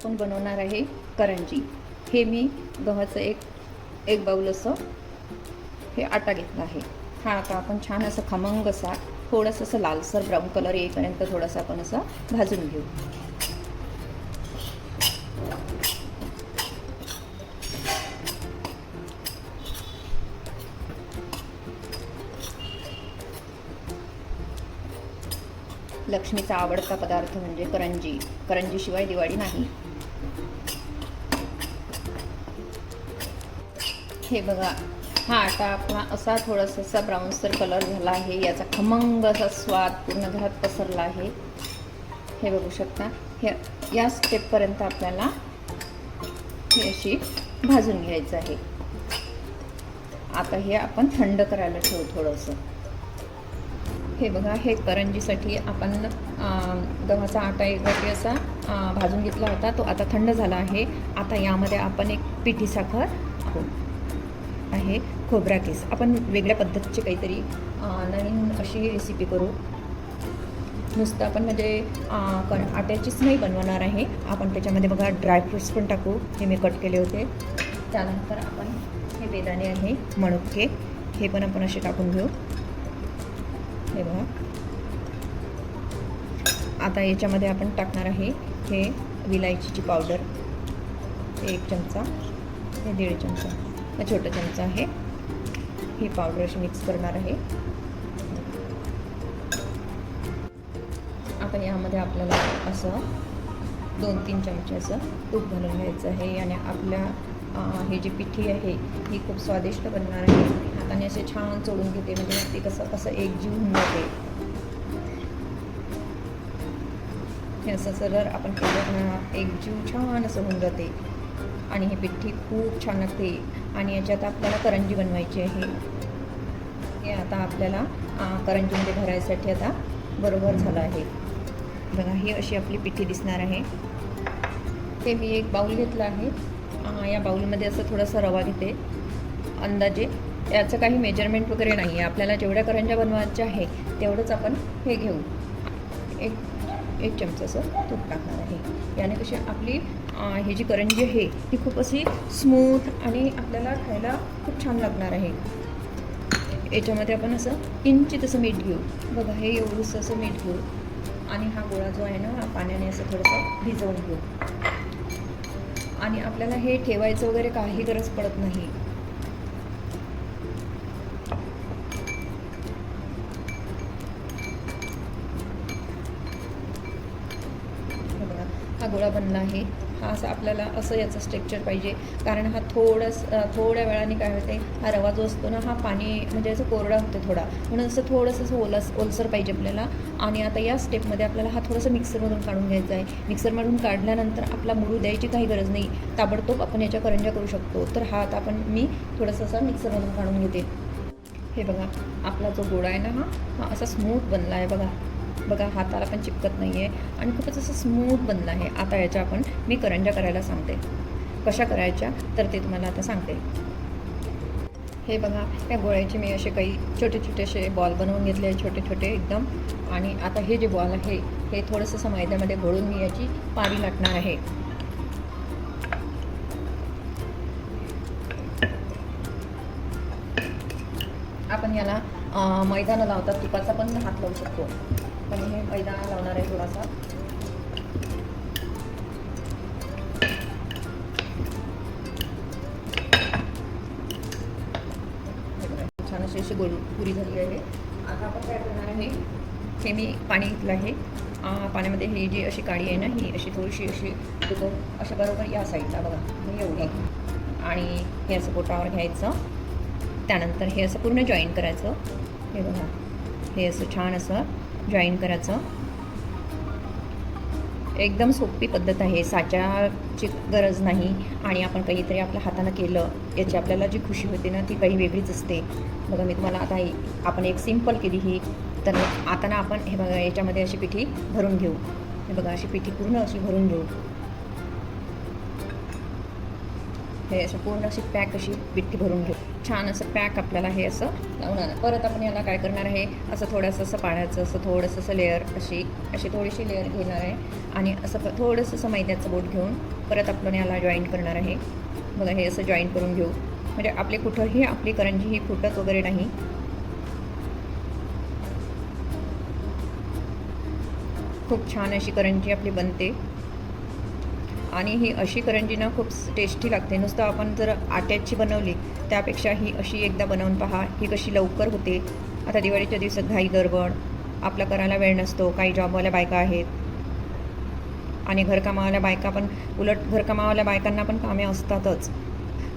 आपण बनवणार आहे करंजी. हे मी गव्हाचं एक एक बाऊल असं हे आटा घेतला आहे. हा आटा आपण छान असं खमंग असा थोडंसं असं लालसर ब्राऊन कलर येईपर्यंत थोडासा आपण असं भाजून घेऊ. लक्ष्मीचा आवडता पदार्थ म्हणजे करंजी. करंजीशिवाय दिवाळी नाही. हे बघा हा आटा आपला असा थोडासा असा ब्राऊनसर कलर झाला आहे. याचा खमंग असा स्वाद पूर्ण घरात पसरला आहे. हे बघू शकता. हे या स्टेपपर्यंत आपल्याला हे अशी भाजून घ्यायचं आहे. आता हे आपण थंड करायला ठेवू थोडंसं. हे बघा हे करंजीसाठी आपण गव्हाचा आटा एकवटी असा भाजून घेतला होता. तो आता थंड झाला आहे. आता यामध्ये आपण एक पिठी साखर हो, आहे खोबरा केस. आपण वेगळ्या पद्धतीची काहीतरी नवीन अशी रेसिपी करू. नुसतं आपण म्हणजे आट्याचीच नाही बनवणार आहे. आपण त्याच्यामध्ये बघा ड्रायफ्रुट्स पण टाकू. हे मी कट केले होते. त्यानंतर आपण हे बेदाणे आहे मणुके हे पण आपण असे टाकून घेऊ. हे बघा. आता याच्यामध्ये आपण टाकणार आहे हे विलायचीची पावडर. एक चमचा. हे दीड चमचा. हा छोटा चमचा आहे. ही पावडर अशी मिक्स करणार आहे. आता यामध्ये आपल्याला असं दोन तीन चमचे असं तूप घालून घ्यायचं आहे आणि आपल्या हे जी पिठी आहे ही खूप स्वादिष्ट बनणार आहे. हाताने असे छान चोळून घेते म्हणजे ते कसं कसं एकजीव होऊन जाते. हे असं जर आपण केलं ना एकजीव छान असं होऊन जाते. आणि ही पिठी खूप छान असते. आणि याच्यात आपल्याला करंजी बनवायची आहे. हे आता आपल्याला करंजीमध्ये भरायसाठी आता बरोबर झालं आहे. बघा ही अशी आपली पिठी दिसणार आहे. ते मी एक बाऊल घेतला आहे. या बाऊलमध्ये असं थोडासा रवा घेते. अंदाजे. याचं काही मेजरमेंट वगैरे नाही आहे आपल्याला जेवढ्या करंज्या बनवायच्या आहे तेवढंच आपण हे घेऊ. एक एक चमचा असं तूप टाकणार आहे. याने कशी आपली ही जी करंजी आहे ती खूप अशी स्मूथ आणि आपल्याला खायला खूप छान लागणार आहे. याच्यामध्ये आपण असं किंचित असं मीठ घेऊ. बघा हे एवढंसं असं मीठ घेऊ. आणि हा गोळा जो आहे ना हा पाण्याने असं थोडंसं भिजवून घेऊ. आणि आपल्याला हे ठेवायचं वगैरे काही गरज पडत नाही. हा गोळा बनला आहे. हा असा आपल्याला असं याचं स्ट्रक्चर पाहिजे. कारण हा थोडंस थोड्या वेळाने काय होते हा रवा जो असतो ना हा पाणी म्हणजे असं कोरडा होतो थोडा. म्हणून असं थोडंसं असं ओलस ओलसर पाहिजे आपल्याला. आणि आता या स्टेपमध्ये आपल्याला हा थोडंसं मिक्सरमधून काढून घ्यायचा आहे. मिक्सरमधून काढल्यानंतर आपला मुरू द्यायची काही गरज नाही. ताबडतोब आपण याच्या करंजा करू शकतो. तर हा आता आपण मी थोडंसं असं मिक्सरमधून काढून घेते. हे बघा आपला जो गोळा आहे ना हा हा असा स्मूथ बनला आहे बघा. बघा हाताला पण चिपकत नाही आहे आणि खूपच असं स्मूथ बनलं आहे. आता याच्या आपण मी करंज्या करायला सांगते. कशा करायच्या? तर ते तुम्हाला आता सांगते. हे बघा या गोळ्याचे मी असे काही छोटे छोटे असे बॉल बनवून घेतले आहे छोटे छोटे एकदम. आणि आता हे जे बॉल आहे हे थोडंसं असं मैद्यामध्ये घोळून मी याची पारी लाटणार आहे. आपण याला मैदानं मैदा न लावता तुपाचा पण हात लावू शकतो. पण हे मैदा लावणार आहे थोडासा. हे छान अशी अशी गोल पुरी झाली आहे. आता आपण काय करणार आहे हे मी पाणी घेतलं आहे पाण्यामध्ये ही जी अशी काळी आहे ना ही अशी थोडीशी अशी देतो अशा बरोबर या साईडला बघा ही एवढी. आणि हे असं पोटावर घ्यायचं. त्यानंतर हे असं पूर्ण जॉईन करायचं. हे बघा हे असं छान असं जॉईन करायचं. एकदम सोपी पद्धत आहे साच्याची गरज नाही आणि आपण काहीतरी आपल्या हातानं केलं याची आपल्याला जी खुशी होते ना ती काही वेगळीच असते. बघा मी तुम्हाला आता आपण एक सिंपल केली ही तर आता ना आपण हे बघा याच्यामध्ये अशी पिठी भरून घेऊ. हे बघा अशी पिठी पूर्ण अशी भरून घेऊ. हे असं पूर्ण अशी पॅक अशी पिठी भरून घेऊ. छान असं पॅक आपल्याला हे असं लावणार परत आपण याला काय करणार आहे असं थोडंसं असं पाण्याचं असं थोडंसं असं लेअर अशी अशी थोडीशी लेअर घेणार आहे. आणि असं प- थोडंसं असं मैद्याचं बोट घेऊन परत आपण याला जॉईन करणार आहे. बघा हे असं जॉईन करून घेऊ. म्हणजे आपले कुठंही आपली करंजी ही फुटत वगैरे नाही. खूप छान अशी करंजी आपली बनते. आणि ही अशी करंजी ना खूप टेस्टी लागते. नुसतं आपण जर आट्याची बनवली त्यापेक्षा ही अशी एकदा बनवून पहा. ही कशी लवकर होते. आता दिवाळीच्या दिवसात घाई गडबड आपला करायला वेळ नसतो काही जॉबवाल्या बायका आहेत. आणि घरकामावाल्या बायका पण उलट घरकामावाल्या बायकांना पण कामे असतातच.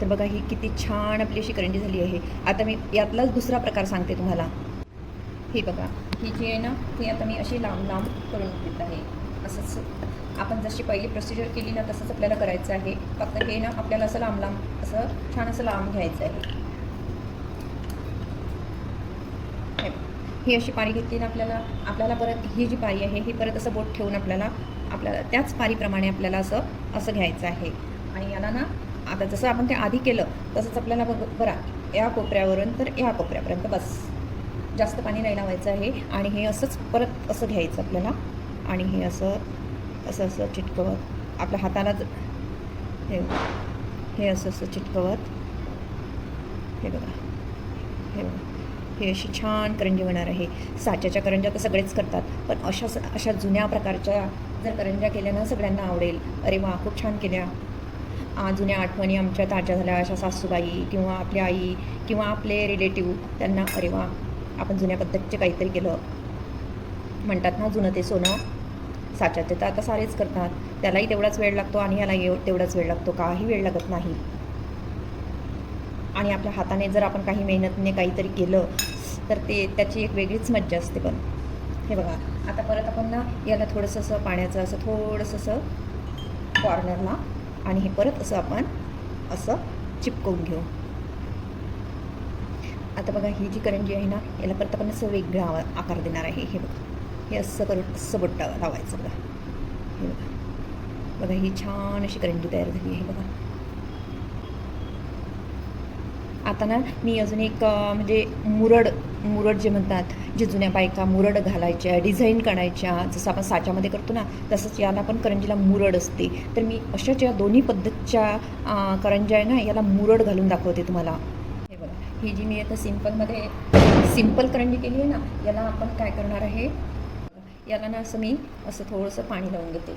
तर बघा ही किती छान आपली अशी करंजी झाली आहे. आता मी यातलाच दुसरा प्रकार सांगते तुम्हाला. ही बघा ही जी आहे ना ती आता मी अशी लांब लांब करून घेत आहे. असंच आपण जशी पहिली प्रोसिजर केली ना तसंच आपल्याला करायचं आहे. फक्त हे ना आपल्याला असं लांब लांब असं छान असं लांब घ्यायचं आहे. ही अशी पारी घेतली ना आपल्याला आपल्याला परत ही जी पारी आहे ही परत असं बोट ठेवून आपल्याला आपल्याला त्याच पारीप्रमाणे आपल्याला असं असं घ्यायचं आहे. आणि याला ना आता जसं आपण ते आधी केलं तसंच आपल्याला बघ बरा या कोपऱ्यावरून तर या कोपऱ्यापर्यंत बस. जास्त पाणी नाही लावायचं आहे. आणि हे असंच परत असं घ्यायचं आपल्याला. आणि हे असं असं असं चिटकवत. आपल्या हाताला हे हे असं असं चिटकवत. हे बघा. हे बघा. हे अशी छान करंजी होणार आहे. साच्याच्या करंज्या तर सगळेच करतात. पण अशा स- अशा जुन्या प्रकारच्या जर करंज्या केल्या ना सगळ्यांना आवडेल. अरे वा खूप छान केल्या. जुन्या आठवणी आमच्या ताज्या झाल्या. अशा सासूबाई किंवा आपली आई किंवा आपले रिलेटिव्ह त्यांना अरे वा आपण जुन्या पद्धतीचे काहीतरी केलं. म्हणतात ना जुनं ते सोनं. साच्यात ते तर आता सारेच करतात. त्यालाही तेवढाच वेळ लागतो आणि याला तेवढाच वेळ लागतो. काही वेळ लागत नाही. आणि आपल्या हाताने जर आपण काही मेहनतीने काहीतरी केलं तर ते त्याची एक वेगळीच मज्जा असते पण. हे बघा. आता परत आपण ना याला थोडंसं असं पाण्याचं असं थोडंसं असं कॉर्नरला आणि हे परत असं आपण असं चिपकवून घेऊ. आता बघा ही जी करंजी आहे ना याला परत आपण असं वेगळा आकार देणार आहे. हे बघा. हे असं करून असं बोट लावायचं बघा. हे बघा. बघा ही छान अशी करंजी तयार झाली आहे बघा. आता ना मी अजून एक म्हणजे मुरड मुरड जे म्हणतात जे जुन्या बायका मुरड घालायच्या डिझाईन काढायच्या जसं आपण साच्यामध्ये करतो ना तसंच याला पण करंजीला मुरड असते. तर मी अशाच या दोन्ही पद्धतच्या करंज्या आहे ना याला मुरड घालून दाखवते तुम्हाला. हे बघा. ही जी मी आता सिम्पलमध्ये सिंपल करंजी केली आहे ना याला आपण काय करणार आहे? याला ना असं मी असं थोडंसं पाणी लावून घेते.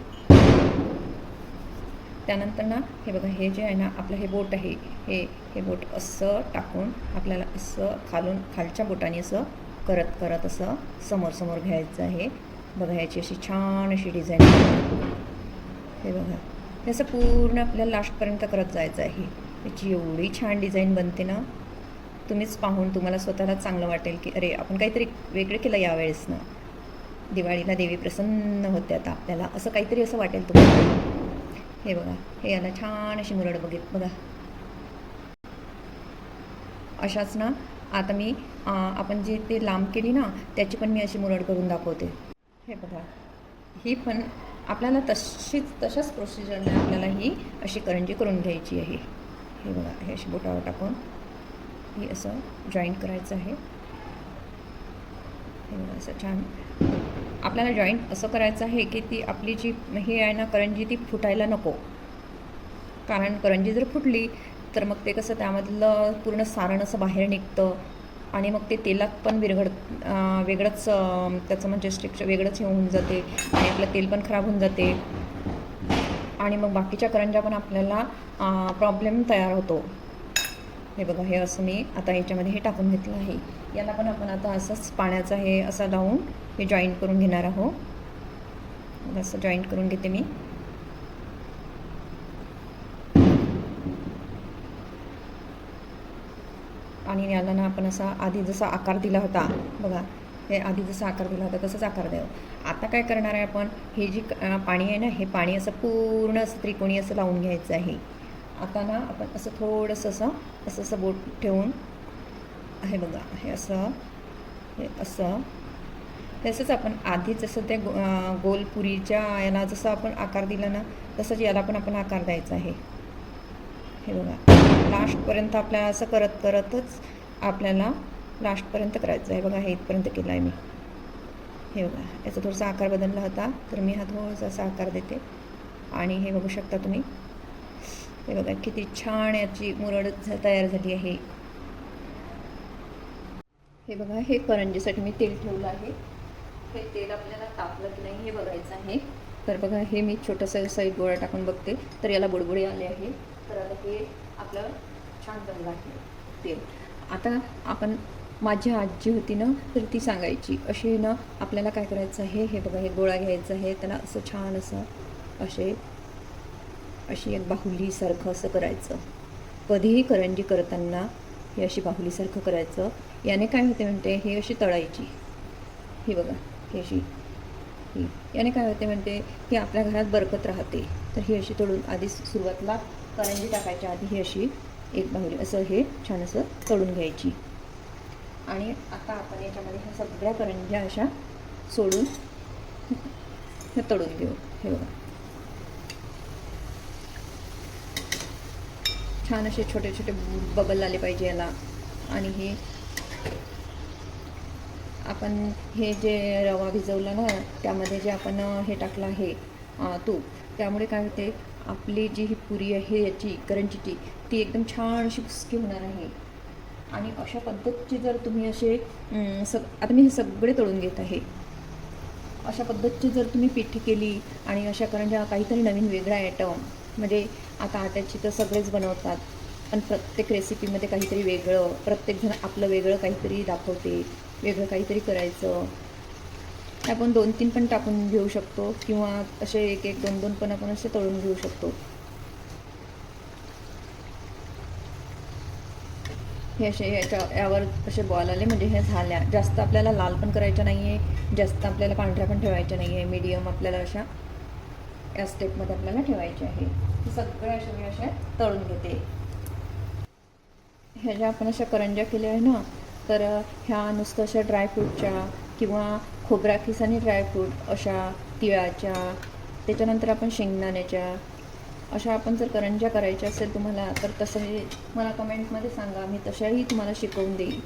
त्यानंतर ना हे बघा हे जे आहे ना आपलं हे बोट आहे हे हे बोट असं टाकून आपल्याला असं खालून खालच्या बोटाने असं करत करत असं समोर समोर घ्यायचं आहे. बघा ह्याची अशी छान अशी डिझाईन हे बघा हे असं पूर्ण आपल्याला लास्टपर्यंत करत जायचं आहे. याची एवढी छान डिझाईन बनते ना. तुम्हीच पाहून तुम्हाला स्वतःला चांगलं वाटेल की अरे आपण काहीतरी वेगळं केलं यावेळेस ना. दिवाळीला देवी प्रसन्न होते आता आपल्याला. असं काहीतरी असं वाटेल तुम्हाला. हे बघा हे याला छान अशी मुरड बघित बघा. अशाच ना आता मी आपण जे ते लांब केली ना त्याची पण मी अशी मुरड करून दाखवते. हे बघा. ही पण आपल्याला तशीच तशाच प्रोसिजरने आपल्याला ही अशी करंजी करून घ्यायची आहे. हे बघा हे अशी बोटावर टाकून ही असं जॉईंट करायचं आहे. हे बघा असं छान आपल्याला जॉईंट असं करायचं आहे की ती आपली जी हे आहे ना करंजी ती फुटायला नको. कारण करंजी जर फुटली तर मग ते कसं त्यामधलं पूर्ण सारण असं बाहेर निघतं आणि मग ते तेलात पण विरघड वेगळंच त्याचं म्हणजे स्ट्रिक्चर वेगळंच हे होऊन जाते आणि आपलं तेल पण खराब होऊन जाते. आणि मग बाकीच्या करंज्या पण आपल्याला प्रॉब्लेम तयार होतो. हे बघा हे असं मी आता याच्यामध्ये हे टाकून घेतलं आहे. याला पण आपण आता असंच पाण्याचं हे असं लावून हे जॉईंट करून घेणार आहोत. असं जॉईंट करून घेते मी. आणि याला ना आपण असा आधी जसा आकार दिला होता बघा हे आधी जसा आकार दिला होता तसंच आकार द्यावं आता काय करणार आहे आपण? हे जी पाणी आहे ना हे पाणी असं पूर्ण असं त्रिकोणी असं लावून घ्यायचं आहे. आता ना आपण असं थोडंसं असं असं असं बोट ठेवून हे बघा हे असं हे असं. तसंच आपण आधी जसं त्या गो- गोलपुरीच्या याला जसं आपण आकार दिला ना तसंच याला पण आपण आकार द्यायचा आहे. हे बघा लास्टपर्यंत आपल्याला असं करत करतच आपल्याला लास्टपर्यंत करायचं आहे. बघा हे इथपर्यंत केलं आहे मी. हे बघा याचा थोडासा आकार बदलला होता तर मी हा थोडासा असा आकार देते. आणि हे बघू शकता तुम्ही हे बघा किती छान याची मुरड तयार झाली आहे. हे बघा हे करंजीसाठी मी तेल ठेवलं आहे. हे तेल आपल्याला तापलं की नाही हे बघायचं आहे. तर बघा हे मी छोटंसं असं एक गोळा टाकून बघते. तर याला बुडबुडे आले आहे. तर आता हे आपलं छान बनलं आहे तेल. आता आपण माझी आजी होती ना तर ती सांगायची अशी ना आपल्याला काय करायचं आहे? हे बघा हे गोळा घ्यायचा आहे. त्याला असं छान असं असे अशी एक बाहुलीसारखं असं करायचं. कधीही करंजी करताना हे अशी बाहुलीसारखं करायचं. याने काय होते म्हणते? हे अशी तळायची. ही बघा ही अशी. ही. याने काय होते म्हणते? की आपल्या घरात बरकत राहते. तर ही अशी तळून आधी सुरुवातीला करंजी टाकायच्या आधी ही अशी एक बाहुली असं हे छान असं तळून घ्यायची. आणि आता आपण याच्यामध्ये ह्या सगळ्या करंज्या अशा सोडून हे तळून घेऊ. हे बघा. छान असे छोटे छोटे बबल आले पाहिजे याला. आणि हे आपण हे जे रवा भिजवला ना त्यामध्ये जे आपण हे टाकलं आहे तूप त्यामुळे काय होते आपली जी ही पुरी आहे याची करंजीची ती एकदम छान अशी फुसकी होणार आहे. आणि अशा पद्धतची जर तुम्ही असे सग आता मी हे सगळे तळून घेत आहे. अशा पद्धतीची जर तुम्ही पिठी केली आणि अशा करंज्या काहीतरी नवीन वेगळा आयटम म्हणजे आता आट्याची तर सगळेच बनवतात. पण प्रत्येक रेसिपीमध्ये काहीतरी वेगळं प्रत्येकजण आपलं वेगळं काहीतरी दाखवते वेगळं काहीतरी करायचं. आपण दोन तीन पण टाकून घेऊ शकतो किंवा असे एक एक दोन दोन पण आपण असे तळून घेऊ शकतो. हे असे याच्या यावर असे बॉल आले. म्हणजे हे झाल्या. जास्त आपल्याला लाल पण करायच्या नाही आहे जास्त आपल्याला पांढऱ्या पण ठेवायच्या नाही आहे मीडियम आपल्याला अशा या स्टेपमध्ये आपल्याला ठेवायचे आहे. हे सगळ्या अशा मी अशा तळून घेते. ह्या ज्या आपण अशा करंज्या केल्या आहे ना तर ह्या नुसतं अशा ड्रायफ्रूटच्या किंवा खोबरा आणि ड्रायफ्रूट अशा तिळाच्या त्याच्यानंतर आपण शेंगदाण्याच्या अशा आपण जर करंज्या करायच्या असेल तुम्हाला तर तसंही मला कमेंटमध्ये सांगा. मी तशाही तुम्हाला शिकवून देईल.